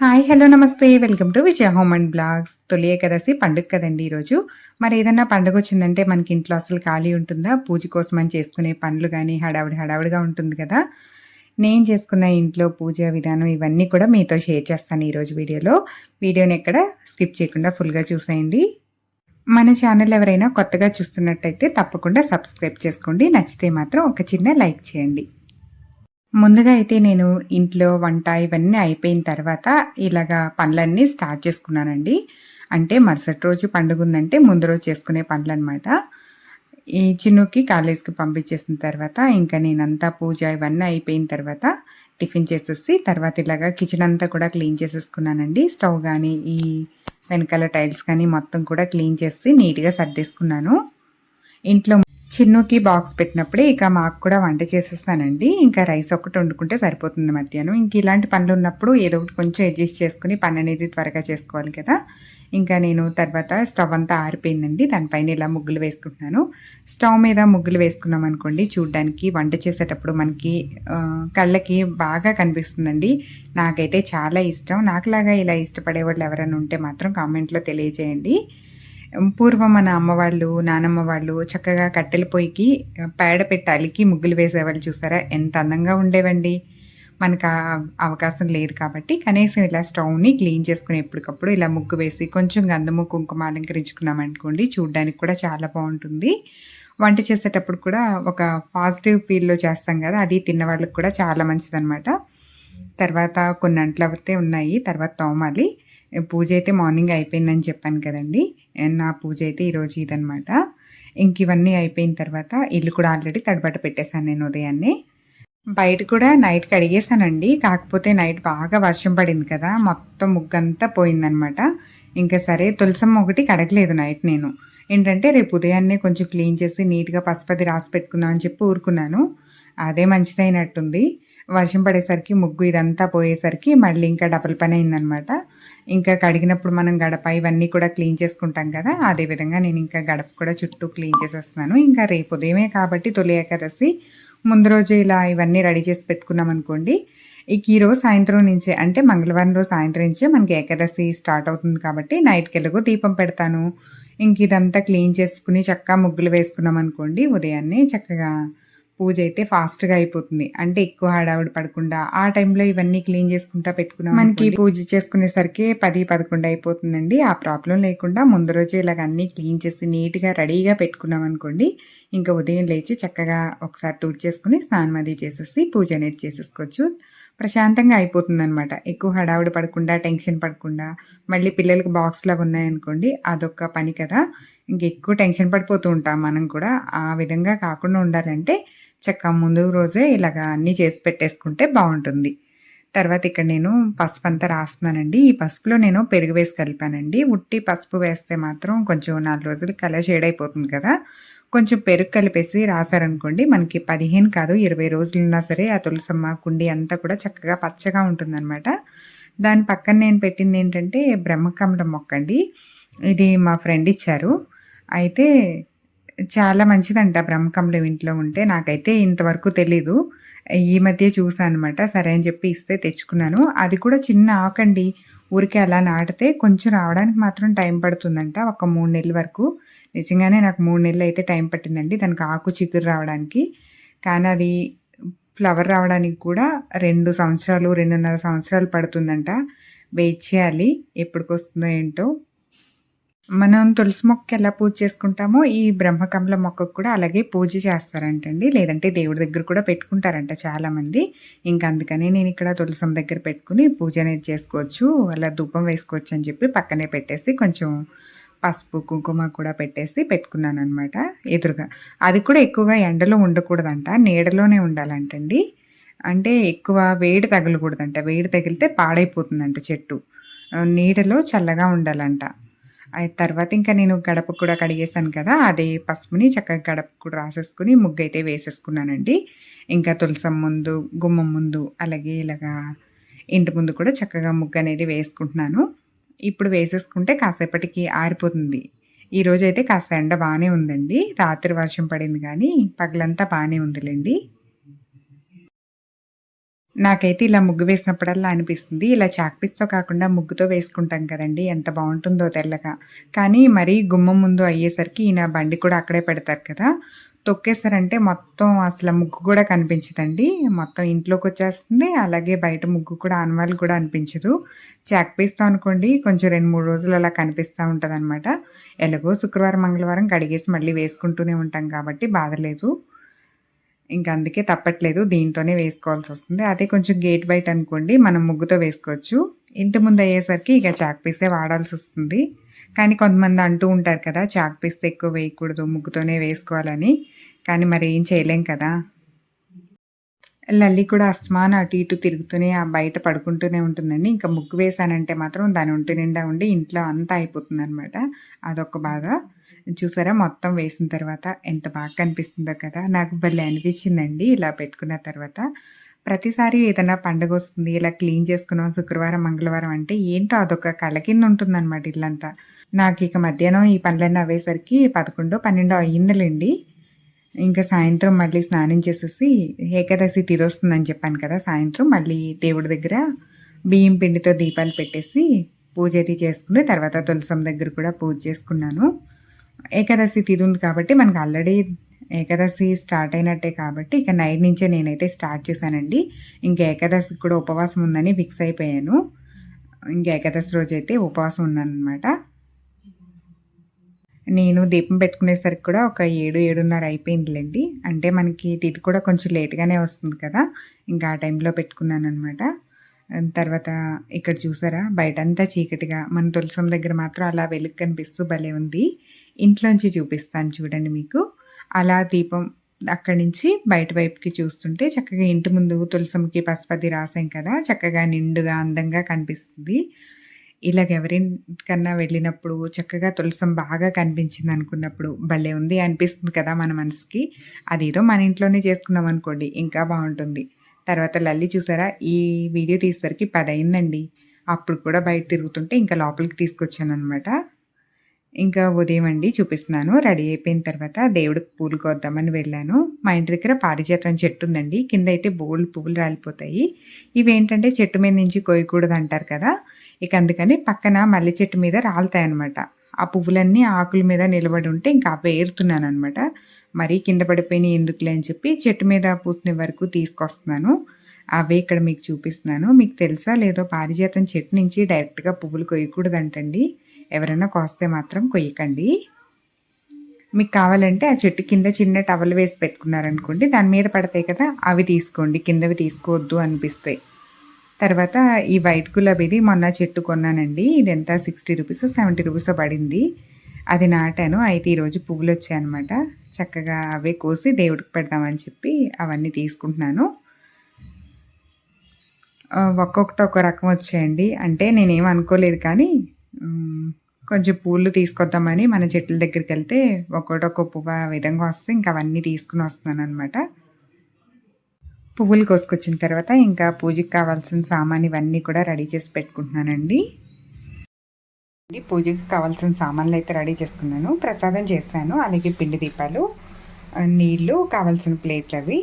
Hi hello namaste. Welcome to Vijaya home and vlogs. Tholi Ekadashi పండుగ కదండి ఈరోజు. మరి ఏదైనా పండుగ వచ్చిందంటే మనకి ఇంట్లో అసలు ఖాళీ ఉంటుందా? పూజ కోసం అని చేసుకునే పనులు కానీ హడావిడి హడావిడిగా ఉంటుంది కదా. నేను చేసుకున్న ఇంట్లో పూజ విధానం ఇవన్నీ కూడా మీతో షేర్ చేస్తాను ఈరోజు వీడియోలో. వీడియోని ఎక్కడ స్కిప్ చేయకుండా ఫుల్గా చూసేయండి. మన ఛానల్ ఎవరైనా కొత్తగా చూస్తున్నట్టయితే తప్పకుండా సబ్స్క్రైబ్ చేసుకోండి. నచ్చితే మాత్రం ఒక చిన్న లైక్ చేయండి. ముందుగా అయితే నేను ఇంట్లో వంట ఇవన్నీ అయిపోయిన తర్వాత ఇలాగా పనులన్నీ స్టార్ట్ చేసుకున్నానండి. అంటే మరుసటి రోజు పండుగ ఉందంటే ముందు రోజు చేసుకునే పనులు అనమాట ఈ చిన్నుకి కాలేజ్కి పంపించేసిన తర్వాత ఇంకా నేనంతా పూజ ఇవన్నీ అయిపోయిన తర్వాత టిఫిన్ చేసేసి తర్వాత ఇలాగా కిచెన్ అంతా కూడా క్లీన్ చేసేసుకున్నానండి. స్టవ్ కానీ ఈ వెనకాల టైల్స్ కానీ మొత్తం కూడా క్లీన్ చేసి నీట్గా సర్దేసుకున్నాను. ఇంట్లో చిన్నుకి బాక్స్ పెట్టినప్పుడే ఇక మాకు కూడా వంట చేసేస్తానండి. ఇంకా రైస్ ఒకటి వండుకుంటే సరిపోతుంది మధ్యాహ్నం. ఇంక ఇలాంటి పనులు ఉన్నప్పుడు ఏదో ఒకటి కొంచెం అడ్జస్ట్ చేసుకుని పని అనేది త్వరగా చేసుకోవాలి కదా. ఇంకా నేను తర్వాత స్టవ్ అంతా ఆరిపోయిందండి. దానిపైన ఇలా ముగ్గులు వేసుకుంటున్నాను. స్టవ్ మీద ముగ్గులు వేసుకున్నాం అనుకోండి చూడ్డానికి వంట చేసేటప్పుడు మనకి కళ్ళకి బాగా కనిపిస్తుందండి. నాకైతే చాలా ఇష్టం. నాకులాగా ఇలా ఇష్టపడే వాళ్ళు ఎవరైనా ఉంటే మాత్రం కామెంట్లో తెలియజేయండి. పూర్వం మన అమ్మ వాళ్ళు నానమ్మ వాళ్ళు చక్కగా కట్టెల పొయ్యికి పేడ పెట్టి అలికి ముగ్గులు వేసేవాళ్ళు చూసారా? ఎంత అందంగా ఉండేవండి. మనకు అవకాశం లేదు కాబట్టి కనీసం ఇలా స్టవ్ని క్లీన్ చేసుకుని ఎప్పటికప్పుడు ఇలా ముగ్గు వేసి కొంచెం గంధము కుంకుమ అలంకరించుకున్నాం అనుకోండి చూడడానికి కూడా చాలా బాగుంటుంది. వంట చేసేటప్పుడు కూడా ఒక పాజిటివ్ ఫీల్లో చేస్తాం కదా అది తిన్న వాళ్ళకి కూడా చాలా మంచిదన్నమాట. తర్వాత కొన్ని అంట్లవతే ఉన్నాయి తర్వాత తోమాలి. పూజ అయితే మార్నింగ్ అయిపోయిందని చెప్పాను కదండి. నా పూజ అయితే ఈరోజు ఇదనమాట ఇంక ఇవన్నీ అయిపోయిన తర్వాత ఇల్లు కూడా ఆల్రెడీ తడబట్ట పెట్టేశాను నేను ఉదయాన్నే. బయట కూడా నైట్ కడిగేశానండి. కాకపోతే నైట్ బాగా వర్షం పడింది కదా మొత్తం ముగ్గంతా పోయిందనమాట ఇంకా సరే తులసమ్మ ఒకటి కడగలేదు నైట్ నేను. ఏంటంటే రేపు ఉదయాన్నే కొంచెం క్లీన్ చేసి నీట్గా పసుపది రాసి పెట్టుకుందాం అని చెప్పి ఊరుకున్నాను. అదే మంచిదైనట్టుంది. వర్షం పడేసరికి ముగ్గు ఇదంతా పోయేసరికి మళ్ళీ ఇంకా డబల్ పని అయిందనమాట. ఇంకా కడిగినప్పుడు మనం గడప ఇవన్నీ కూడా క్లీన్ చేసుకుంటాం కదా అదేవిధంగా నేను ఇంకా గడప కూడా చుట్టూ క్లీన్ చేసేస్తున్నాను. ఇంకా రేపు ఉదయమే కాబట్టి తొలి ఏకాదశి. ముందు రోజు ఇలా ఇవన్నీ రెడీ చేసి పెట్టుకున్నాం అనుకోండి. ఇక ఈరోజు సాయంత్రం నుంచే అంటే మంగళవారం రోజు సాయంత్రం నుంచే మనకి ఏకాదశి స్టార్ట్ అవుతుంది కాబట్టి నైట్కి ఎలాగో దీపం పెడతాను. ఇంక ఇదంతా క్లీన్ చేసుకుని చక్కగా ముగ్గులు వేసుకున్నాం అనుకోండి ఉదయాన్నే చక్కగా పూజ అయితే ఫాస్ట్గా అయిపోతుంది. అంటే ఎక్కువ హడావుడి పడకుండా ఆ టైంలో ఇవన్నీ క్లీన్ చేసుకుంటా పెట్టుకున్నాం మనకి పూజ చేసుకునేసరికి పది పదకొండు అయిపోతుందండి. ఆ ప్రాబ్లం లేకుండా ముందు రోజే ఇలాగ అన్నీ క్లీన్ చేసి నీట్గా రెడీగా పెట్టుకున్నాం అనుకోండి ఇంకా ఉదయం లేచి చక్కగా ఒకసారి టూట్ చేసుకుని స్నానం అది చేసేసి పూజ అనేది చేసేసుకోవచ్చు. ప్రశాంతంగా అయిపోతుంది అనమాట ఎక్కువ హడావుడి పడకుండా టెన్షన్ పడకుండా మళ్ళీ పిల్లలకి బాక్స్లో ఉన్నాయనుకోండి అదొక పని కదా. ఇంకెక్కువ టెన్షన్ పడిపోతూ ఉంటాం మనం కూడా. ఆ విధంగా కాకుండా ఉండాలంటే చక్కగా ముందు రోజే ఇలాగ అన్నీ చేసి పెట్టేసుకుంటే బాగుంటుంది. తర్వాత ఇక్కడ నేను పసుపు అంతా రాస్తున్నానండి. ఈ పసుపులో నేను పెరుగు వేసి కలిపానండి. ఉట్టి పసుపు వేస్తే మాత్రం కొంచెం నాలుగు రోజులు కలర్ షేడ్ అయిపోతుంది కదా. కొంచెం పెరుగు కలిపేసి రాశారనుకోండి మనకి పదిహేను కాదు ఇరవై రోజులున్నా సరే ఆ తులసమ్మ కుండి అంతా కూడా చక్కగా పచ్చగా ఉంటుందన్నమాట. దాని పక్కన నేను పెట్టింది ఏంటంటే బ్రహ్మకమలం మొక్క అండి ఇది మా ఫ్రెండ్ ఇచ్చారు. అయితే చాలా మంచిదంట బ్రహ్మకమలం ఇంట్లో ఉంటే. నాకైతే ఇంతవరకు తెలీదు. ఈ మధ్య చూసాను అనమాట సరే అని చెప్పి ఇస్తే తెచ్చుకున్నాను. అది కూడా చిన్న ఆకండి. ఊరికే అలా నాటితే కొంచెం రావడానికి మాత్రం టైం పడుతుందంట. ఒక మూడు నెలల వరకు. నిజంగానే నాకు మూడు నెలలు అయితే టైం పట్టిందండి. దానికి ఆకు చిగురు రావడానికి. కానీ అది ఫ్లవర్ రావడానికి కూడా రెండు సంవత్సరాలు రెండున్నర సంవత్సరాలు పడుతుందంట. వెయిట్ చేయాలి. ఎప్పటికొస్తుందో ఏంటో. మనం తులసి మొక్క ఎలా పూజ చేసుకుంటామో ఈ బ్రహ్మకమల మొక్కకు కూడా అలాగే పూజ చేస్తారంటండి. లేదంటే దేవుడి దగ్గర కూడా పెట్టుకుంటారంట చాలామంది. ఇంకా అందుకని నేను ఇక్కడ తులసం దగ్గర పెట్టుకుని పూజ అనేది చేసుకోవచ్చు. అలా ధూపం వేసుకోవచ్చు అని చెప్పి పక్కనే పెట్టేసి కొంచెం పసుపు కుంకుమ కూడా పెట్టేసి పెట్టుకున్నాను అనమాట ఎదురుగా. అది కూడా ఎక్కువగా ఎండలో ఉండకూడదంట నీడలోనే ఉండాలంటండి. అంటే ఎక్కువ వేడి తగలకూడదంట. వేడి తగిలితే పాడైపోతుందంట చెట్టు. నీడలో చల్లగా ఉండాలంట. తర్వాత ఇంకా నేను గడప కూడా కడిగేసాను కదా అదే పసుపుని చక్కగా గడప కూడా రాసేసుకుని ముగ్గు అయితే వేసేసుకున్నానండి. ఇంకా తులసం ముందు గుమ్మం ముందు అలాగే ఇలాగా ఇంటి ముందు కూడా చక్కగా ముగ్గు అనేది వేసుకుంటున్నాను. ఇప్పుడు వేసేసుకుంటే కాసేపటికి ఆరిపోతుంది. ఈరోజు అయితే కాస్త ఎండ బాగానే ఉందండి. రాత్రి వర్షం పడింది కానీ పగలంతా బాగానే ఉందిలేండి. నాకైతే ఇలా ముగ్గు వేసినప్పుడల్లా అనిపిస్తుంది. ఇలా చాక్ పీస్‌తో కాకుండా ముగ్గుతో వేసుకుంటాం కదండీ! ఎంత బాగుంటుందో తెల్లగా. కానీ మరీ గుమ్మం ముందు అయ్యేసరికి ఈయన బండి కూడా అక్కడే పెడతారు కదా! తొక్కేసారంటే మొత్తం అసలు ముగ్గు కూడా కనిపించదండి. మొత్తం ఇంట్లోకి వచ్చేస్తుంది అలాగే బయట ముగ్గు కూడా ఆనవాళ్ళు కూడా అనిపించదు. చాక్ పీస్‌తో అనుకోండి కొంచెం 2, 3 రోజులు అలా ఉంటుంది అనమాట ఎలాగో శుక్రవారం, మంగళవారం కడిగేసి మళ్ళీ వేసుకుంటూనే ఉంటాం కాబట్టి బాధలేదు ఇంకా అందుకే తప్పట్లేదు. దీంతోనే వేసుకోవాల్సి వస్తుంది అదే కొంచెం గేట్ బయట అనుకోండి మనం ముగ్గుతో వేసుకోవచ్చు. ఇంటి ముందు అయ్యేసరికి ఇక చాక్ పీసే వాడాల్సి వస్తుంది కానీ కొంతమంది అంటూ ఉంటారు కదా! చాక్ పీస్‌తో ఎక్కువ వేయకూడదు. ముగ్గుతోనే వేసుకోవాలని. కానీ మరి ఏం చేయలేం కదా! లల్లి కూడా అస్మాన్ అటు ఇటు తిరుగుతూనే ఆ బయట పడుకుంటూనే ఉంటుందండి. ఇంకా ముగ్గు వేసానంటే మాత్రం దాని ఒంటి నిండా ఉండి ఇంట్లో అంతా అయిపోతుంది అనమాట అదొక బాధ. చూసారా మొత్తం వేసిన తర్వాత ఎంత బాగా కనిపిస్తుందో కదా! నాకు భలే అనిపించిందండి ఇలా పెట్టుకున్న తర్వాత. ప్రతిసారి ఏదైనా పండగొస్తుంది ఇలా క్లీన్ చేసుకున్నాం శుక్రవారం, మంగళవారం అంటే ఏంటో అదొక కళ్ళ కింద ఉంటుందన్నమాట ఇల్లంతా. నాకు ఇక మధ్యాహ్నం ఈ పనులన్నీ అవ్వేసరికి 11, 12 అయ్యిందిలెండి. ఇంక సాయంత్రం మళ్ళీ స్నానం చేసేసి ఏకాదశి తీరొస్తుందని చెప్పాను కదా! సాయంత్రం మళ్ళీ దేవుడి దగ్గర బియ్యం పిండితో దీపాలు పెట్టేసి పూజ అది చేసుకుని తర్వాత తులసం దగ్గర కూడా పూజ చేసుకున్నాను. ఏకాదశి తిథి ఉంది కాబట్టి మనకు ఆల్రెడీ ఏకాదశి స్టార్ట్ అయినట్టే కాబట్టి ఇక నైట్ నుంచే నేనైతే స్టార్ట్ చేశానండి. ఇంకా ఏకాదశికి కూడా ఉపవాసం ఉందని ఫిక్స్ అయిపోయాను. ఇంకా ఏకాదశి రోజు అయితే ఉపవాసం ఉన్నాననమాట. నేను దీపం పెట్టుకునేసరికి కూడా ఒక ఏడు ఏడున్నర అయిపోయిందిలేండి అంటే మనకి తిథి కూడా కొంచెం లేట్‌గానే వస్తుంది కదా! ఇంకా ఆ టైంలో పెట్టుకున్నాను అనమాట తర్వాత ఇక్కడ చూసారా బయటంతా చీకటిగా మన తులసం దగ్గర మాత్రం అలా వెలుగు కనిపిస్తూ భలే ఉంది. ఇంట్లోంచి చూపిస్తాను చూడండి మీకు. అలా దీపం అక్కడి నుంచి బయట వైపుకి చూస్తుంటే చక్కగా ఇంటి ముందు తులసమ్మకి పశుపతి రాసాం కదా! చక్కగా నిండుగా అందంగా కనిపిస్తుంది. ఇలాగ ఎవరికన్నా వెళ్ళినప్పుడు చక్కగా తులసం బాగా కనిపించింది అనుకున్నప్పుడు భలే ఉంది అనిపిస్తుంది కదా మన మనసుకి. అదేదో మన ఇంట్లోనే చేసుకున్నాం అనుకోండి ఇంకా బాగుంటుంది తర్వాత లల్లి చూసారా ఈ వీడియో తీసేసరికి పది అయిందండి. అప్పుడు కూడా బయట తిరుగుతుంటే ఇంకా లోపలికి తీసుకొచ్చాననమాట. ఇంకా ఉదయం అండి చూపిస్తున్నాను. రెడీ అయిపోయిన తర్వాత దేవుడికి పూలు కోద్దామని వెళ్ళాను. మా ఇంటి దగ్గర పారిజాతం చెట్టు ఉందండి. కింద అయితే బోల్డ్ పువ్వులు రాలిపోతాయి. ఇవేంటంటే చెట్టు మీద నుంచి కోయకూడదంటారు కదా! ఇక అందుకని పక్కన మల్లె చెట్టు మీద రాలుతాయనమాట. ఆ పువ్వులన్నీ ఆకుల మీద నిలబడి ఉంటే ఇంకా అవే ఏరుతున్నాననమాట. మరీ కింద పడిపోయినాయి ఎందుకులే అని చెప్పి చెట్టు మీద పూసిన వరకు తీసుకొస్తున్నాను. అవే ఇక్కడ మీకు చూపిస్తున్నాను. మీకు తెలుసా లేదో పారిజాతం చెట్టు నుంచి డైరెక్ట్‌గా పువ్వులు కొయ్యకూడదంటండి. ఎవరైనా కోస్తే మాత్రం కొయ్యకండి. మీకు కావాలంటే ఆ చెట్టు కింద చిన్న టవల్ వేసి పెట్టుకున్నారనుకోండి దాని మీద పడతాయి కదా! అవి తీసుకోండి. కిందవి తీసుకోవద్దు అనిపిస్తాయి. తర్వాత ఈ వైట్ గులాబీది మొన్న చెట్టు కొన్నానండి. ఇదెంత 60 రూపీసో, 70 రూపీసో పడింది. అది నాటాను. అయితే ఈరోజు పువ్వులు వచ్చాయన్నమాట చక్కగా అవే కోసి దేవుడికి పెడదామని చెప్పి అవన్నీ తీసుకుంటున్నాను. ఒక్కొక్కటి ఒక రకం వచ్చాయండి. అంటే నేనేం అనుకోలేదు కానీ కొంచెం పూలు తీసుకొద్దామని మన చెట్ల దగ్గరికి వెళ్తే ఒక్కొక్క పువ్వు ఆ విధంగా వస్తే ఇంకా అవన్నీ తీసుకొని వస్తున్నాననమాట. పువ్వులు కోసుకొచ్చిన తర్వాత ఇంకా పూజకి కావాల్సిన సామాను ఇవన్నీ కూడా రెడీ చేసి పెట్టుకుంటున్నానండి. పూజకి కావాల్సిన సామాన్లు అయితే రెడీ చేసుకున్నాను. ప్రసాదం చేశాను. అలాగే పిండి దీపాలు, నీళ్ళు, కావాల్సిన ప్లేట్లు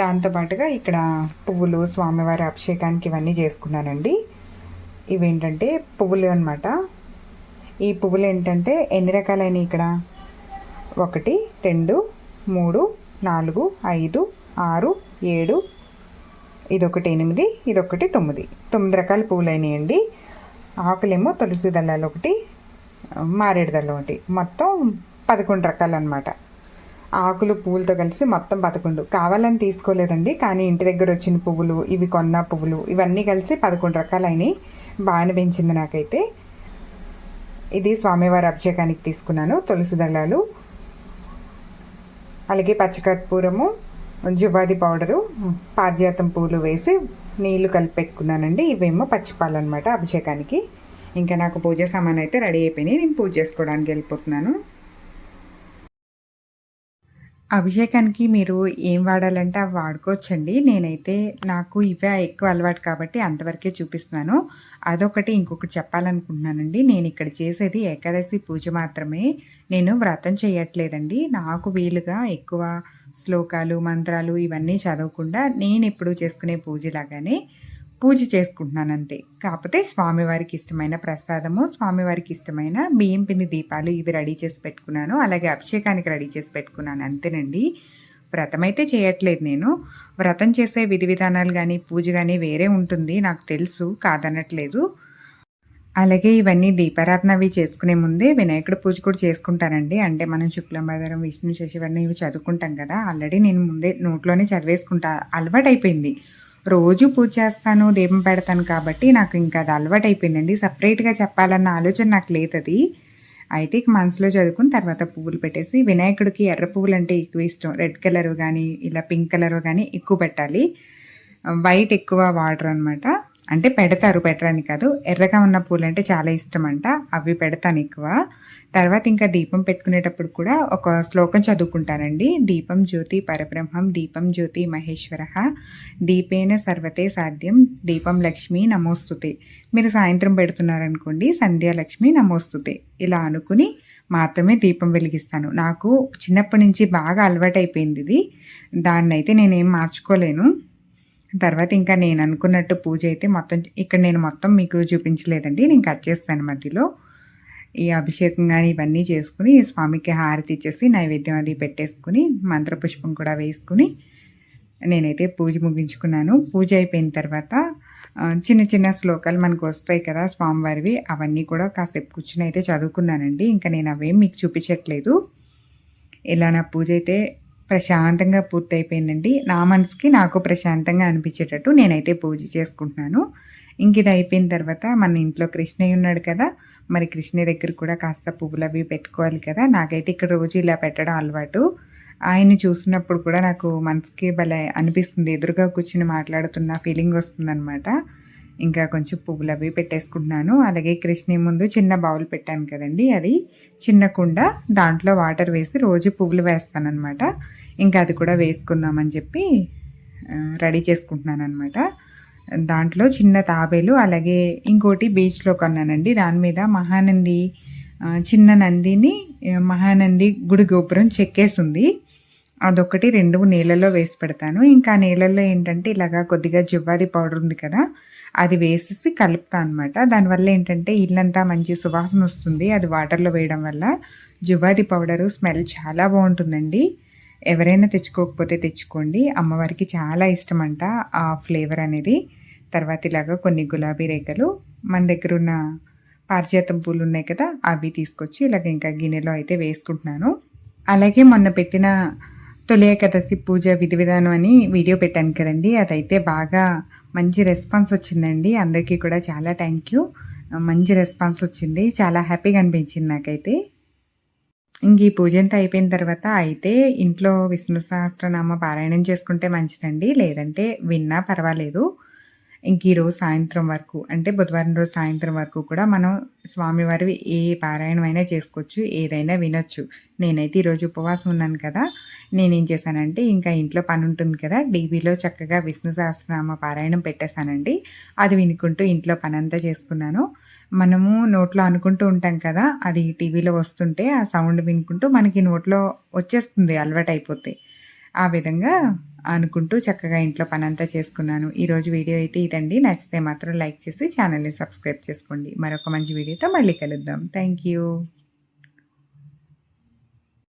దాంతో పాటుగా ఇక్కడ పువ్వులు స్వామివారి అభిషేకానికి ఇవన్నీ చేసుకున్నానండి. ఇవేంటంటే పువ్వులు అనమాట. ఈ పువ్వులేంటంటే ఎన్ని రకాలైనవి ఇక్కడ 1, 2, 3, 4, 5, 6, 7 ఇదొకటి ఎనిమిది ఇదొకటి 9. 9 రకాల పువ్వులయినాయండి. ఆకులేమో తులసి ఒకటి మారేడు దళం ఒకటి. మొత్తం పదకొండు రకాలు అనమాట ఆకులు, పువ్వులతో కలిసి మొత్తం 11. కావాలని తీసుకోలేదండి. కానీ ఇంటి దగ్గర వచ్చిన పువ్వులు, ఇవి కొన్న పువ్వులు ఇవన్నీ కలిసి పదకొండు రకాలైనవి బాగానే పెంచింది నాకైతే. ఇది స్వామివారి అభిషేకానికి తీసుకున్నాను. తులసి దళాలు. అలాగే పచ్చకర్పూరము, జుబాది పౌడరు, పారిజాతం పూలు వేసి నీళ్ళు కలిపి పెట్టుకున్నానండి. ఇవేమో పచ్చిపాలనమాట అభిషేకానికి. ఇంకా నాకు పూజ సామానయితే రెడీ అయిపోయినాయి. నేను పూజ చేసుకోవడానికి వెళ్ళిపోతున్నాను. అభిషేకానికి మీరు ఏం వాడాలంటే అవి వాడుకోవచ్చండి. నేనైతే నాకు ఇవే ఎక్కువ అలవాటు కాబట్టి అంతవరకే చూపిస్తున్నాను. అదొకటి ఇంకొకటి చెప్పాలనుకుంటున్నానండి. ఇక్కడ చేసేది ఏకాదశి పూజ మాత్రమే. నేను వ్రతం చేయట్లేదండి. నాకు వీలుగా ఎక్కువ శ్లోకాలు, మంత్రాలు ఇవన్నీ చదవకుండా నేను ఎప్పుడు చేసుకునే పూజలాగానే పూజ చేసుకుంటున్నానంతే. కాకపోతే స్వామివారికి ఇష్టమైన ప్రసాదము, స్వామివారికి ఇష్టమైన బియ్యం పిండి దీపాలు ఇవి రెడీ చేసి పెట్టుకున్నాను. అలాగే అభిషేకానికి రెడీ చేసి పెట్టుకున్నాను అంతేనండి. వ్రతం అయితే చేయట్లేదు నేను. వ్రతం చేసే విధి విధానాలు కానీ పూజ కానీ వేరే ఉంటుంది నాకు తెలుసు కాదనట్లేదు. అలాగే ఇవన్నీ దీపారాధన అవి చేసుకునే ముందే వినాయకుడు పూజ కూడా చేసుకుంటానండి. అంటే మనం శుక్లంబరధరం, విష్ణు శశివర్ణ ఇవి చదువుకుంటాం కదా! ఆల్రెడీ నేను ముందే నోట్లోనే చదివేసుకుంటా. అలవాటైపోయింది రోజు పూజ చేస్తాను, దీపం పెడతాను కాబట్టి నాకు ఇంకా అది అలవాటయిపోయిందండి. సెపరేట్‌గా చెప్పాలన్న ఆలోచన నాకు లేదది. అయితే ఇక మనసులో చదువుకుని తర్వాత పువ్వులు పెట్టేసి వినాయకుడికి ఎర్ర పువ్వులు అంటే ఎక్కువ ఇష్టం. రెడ్ కలర్ కానీ ఇలా పింక్ కలర్ కానీ ఎక్కువ పెట్టాలి. వైట్ ఎక్కువ వాడరనమాట. అంటే పెడతారు పెట్టరని కాదు. ఎర్రగా ఉన్న పూలంటే చాలా ఇష్టం అంట అవి పెడతాను ఎక్కువ. తర్వాత ఇంకా దీపం పెట్టుకునేటప్పుడు కూడా ఒక శ్లోకం చదువుకుంటానండి. దీపం జ్యోతి పరబ్రహ్మం దీపం జ్యోతి మహేశ్వర దీపేన సర్వతే సాధ్యం దీపం లక్ష్మి నమోస్తుతే. మీరు సాయంత్రం పెడుతున్నారనుకోండి సంధ్యాలక్ష్మి నమోస్తుతే. ఇలా అనుకుని మాత్రమే దీపం వెలిగిస్తాను. నాకు చిన్నప్పటి నుంచి బాగా అలవాటైపోయింది ఇది. దాన్నైతే నేనేం మార్చుకోలేను. తర్వాత ఇంకా నేను అనుకున్నట్టు పూజ అయితే మొత్తం ఇక్కడ నేను మొత్తం మీకు చూపించలేదండి. నేను కట్ చేస్తాను మధ్యలో. ఈ అభిషేకం కానీ ఇవన్నీ చేసుకుని స్వామికి హారతి ఇచ్చేసి నైవేద్యం అది పెట్టేసుకొని మంత్రపుష్పం కూడా వేసుకుని నేనైతే పూజ ముగించుకున్నాను. పూజ అయిపోయిన తర్వాత చిన్న చిన్న శ్లోకాలు మనకు వస్తాయి కదా స్వామివారివి అవన్నీ కూడా కాసేపు కూర్చుని అయితే చదువుకున్నానండి. ఇంకా నేను అవేం మీకు చూపించట్లేదు. ఇలా నా పూజ అయితే ప్రశాంతంగా పూర్తయిపోయిందండి. నా మనసుకి నాకు ప్రశాంతంగా అనిపించేటట్టు నేనైతే పూజ చేసుకుంటున్నాను. ఇంక ఇది అయిపోయిన తర్వాత మన ఇంట్లో కృష్ణయ్య ఉన్నాడు కదా! మరి కృష్ణయ్య దగ్గర కూడా కాస్త పువ్వులవి పెట్టుకోవాలి కదా! నాకైతే ఇక్కడ రోజు ఇలా పెట్టడం అలవాటు. ఆయన్ని చూసినప్పుడు కూడా నాకు మనసుకి భలే అనిపిస్తుంది. ఎదురుగా కూర్చుని మాట్లాడుతున్న ఫీలింగ్ వస్తుందన్నమాట ఇంకా కొంచెం పువ్వులు అవి పెట్టేసుకుంటున్నాను. అలాగే కృష్ణ ముందు చిన్న బౌల్ పెట్టాను కదండీ! అది చిన్న కుండ దాంట్లో వాటర్ వేసి రోజు పువ్వులు వేస్తానమాట ఇంకా అది కూడా వేసుకుందామని చెప్పి రెడీ చేసుకుంటున్నాను అనమాట దాంట్లో చిన్న తాబేలు అలాగే ఇంకోటి బీచ్‌లో కొన్నానండి. దాని మీద మహానంది చిన్న నందిని మహానంది గుడి గోపురం చెక్కేసింది అదొకటి రెండు నీళ్ళలో వేసి పెడతాను. ఇంకా నీళ్ళల్లో ఏంటంటే ఇలాగా కొద్దిగా జువ్వాది పౌడర్ ఉంది కదా! అది వేసేసి కలుపుతా అనమాట. దానివల్ల ఏంటంటే ఇల్లంతా మంచి సువాసన వస్తుంది. అది వాటర్‌లో వేయడం వల్ల. జువాది పౌడరు స్మెల్ చాలా బాగుంటుందండి. ఎవరైనా తెచ్చుకోకపోతే తెచ్చుకోండి. అమ్మవారికి చాలా ఇష్టం అంట ఆ ఫ్లేవర్ అనేది. తర్వాత ఇలాగ కొన్ని గులాబీ రేఖలు మన దగ్గర ఉన్న పారిజాతం పూలు ఉన్నాయి కదా! అవి తీసుకొచ్చి ఇలాగ ఇంకా గిన్నెలో అయితే వేసుకుంటున్నాను. అలాగే మొన్న పెట్టిన తొలి ఏకాదశి పూజ విధి విధానం అని వీడియో పెట్టాను కదండీ! అదైతే బాగా మంచి రెస్పాన్స్ వచ్చిందండి. అందరికీ కూడా చాలా థ్యాంక్ యూ. మంచి రెస్పాన్స్ వచ్చింది. చాలా హ్యాపీగా అనిపించింది నాకైతే. ఇంక ఈ పూజ అంతా అయిపోయిన తర్వాత అయితే ఇంట్లో విష్ణు సహస్రనామ పారాయణం చేసుకుంటే మంచిదండి. లేదంటే విన్నా పర్వాలేదు. ఇంక ఈరోజు సాయంత్రం వరకు అంటే బుధవారం రోజు సాయంత్రం వరకు కూడా మనం స్వామివారివి ఏ పారాయణమైనా చేసుకోవచ్చు. ఏదైనా వినొచ్చు. నేనైతే ఈరోజు ఉపవాసం ఉన్నాను కదా! నేనేం చేశానంటే ఇంకా ఇంట్లో పని ఉంటుంది కదా! డీబీలో చక్కగా విష్ణు సహస్రనామ పారాయణం పెట్టేశానండి. అది వినుకుంటూ ఇంట్లో పని అంతా చేసుకున్నాను. మనము నోట్లో అనుకుంటూ ఉంటాం కదా! అది టీవీలో వస్తుంటే ఆ సౌండ్ వినుకుంటూ మనకి నోట్లో వచ్చేస్తుంది అలవాటైపోతే. ఆ విధంగా అనుకుంటూ చక్కగా ఇంట్లో పనంతా చేసుకున్నాను. ఈరోజు వీడియో అయితే ఇదండి. నచ్చితే మాత్రం లైక్ చేసి ఛానల్‌ని సబ్స్క్రైబ్ చేసుకోండి. మరొక మంచి వీడియోతో మళ్ళీ కలుద్దాం. Thank you.